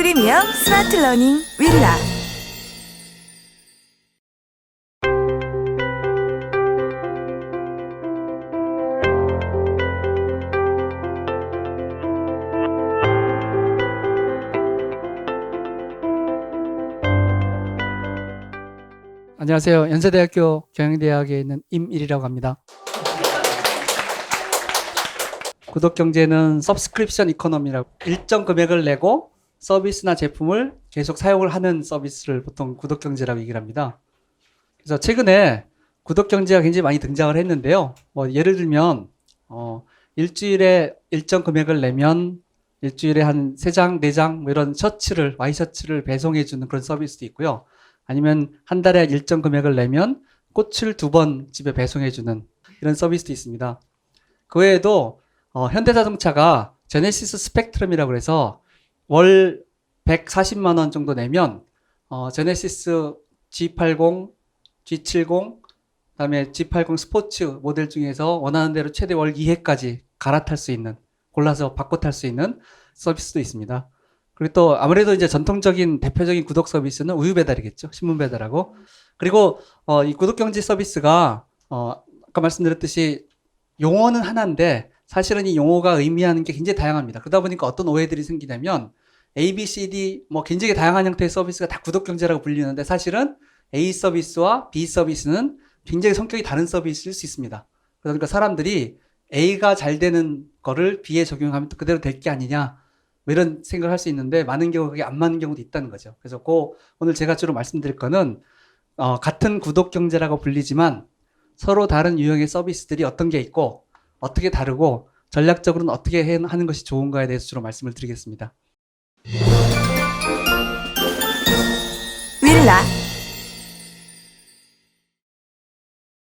프리미엄 스마트 러닝 윌라 안녕하세요. 연세대학교 경영대학에 있는 임일이라고 합니다. 구독 경제는 서브스크립션 이코노미라고 일정 금액을 내고 서비스나 제품을 계속 사용을 하는 서비스를 보통 구독 경제라고 얘기를 합니다. 그래서 최근에 구독 경제가 굉장히 많이 등장을 했는데요. 뭐 예를 들면 어, 일주일에 일정 금액을 내면 일주일에 한 세 장, 네 장, 뭐 이런 셔츠를, 와이셔츠를 배송해 주는 그런 서비스도 있고요. 아니면 한 달에 일정 금액을 내면 꽃을 두 번 집에 배송해 주는 이런 서비스도 있습니다. 그 외에도 어, 현대자동차가 제네시스 스펙트럼이라고 해서 월 140만 원 정도 내면 어, 제네시스 G80, G70, 그다음에 G80 스포츠 모델 중에서 원하는 대로 최대 월 2회까지 갈아탈 수 있는 골라서 바꿔 탈 수 있는 서비스도 있습니다. 그리고 또 아무래도 이제 전통적인 대표적인 구독 서비스는 우유 배달이겠죠. 신문 배달하고. 그리고 어, 이 구독 경제 서비스가 어, 아까 말씀드렸듯이 용어는 하나인데 사실은 이 용어가 의미하는 게 굉장히 다양합니다. 그러다 보니까 어떤 오해들이 생기냐면 A, B, C, D 뭐 굉장히 다양한 형태의 서비스가 다 구독 경제라고 불리는데 사실은 A 서비스와 B 서비스는 굉장히 성격이 다른 서비스일 수 있습니다. 그러니까 사람들이 A가 잘 되는 거를 B에 적용하면 또 그대로 될 게 아니냐 뭐 이런 생각을 할 수 있는데 많은 경우 그게 안 맞는 경우도 있다는 거죠. 그래서 그 오늘 제가 주로 말씀드릴 거는 어, 같은 구독 경제라고 불리지만 서로 다른 유형의 서비스들이 어떤 게 있고 어떻게 다르고 전략적으로는 어떻게 해- 하는 것이 좋은가에 대해서 주로 말씀을 드리겠습니다.